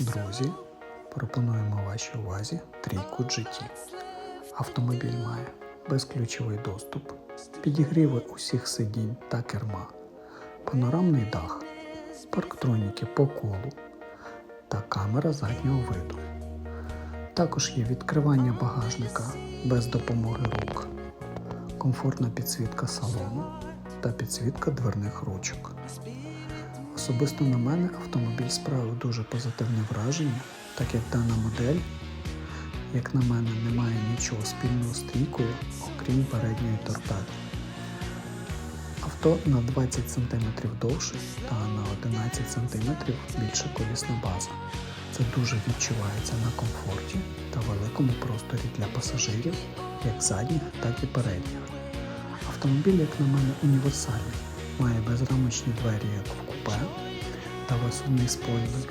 Друзі, пропонуємо вашій увазі трійку GT. Автомобіль має безключовий доступ, підігріви усіх сидінь та керма, панорамний дах, парктроніки по колу та камера заднього виду. Також є відкривання багажника без допомоги рук, комфортна підсвітка салону та підсвітка дверних ручок. Особисто на мене автомобіль справив дуже позитивне враження, так як дана модель, як на мене, не має нічого спільного з трійкою, окрім передньої торпеди. Авто на 20 см довше та на 11 см більша колісна база. Це дуже відчувається на комфорті та великому просторі для пасажирів, як задніх, так і передніх. Автомобіль, як на мене, універсальний, має безрамочні двері, як в купе, та висувний спойлер,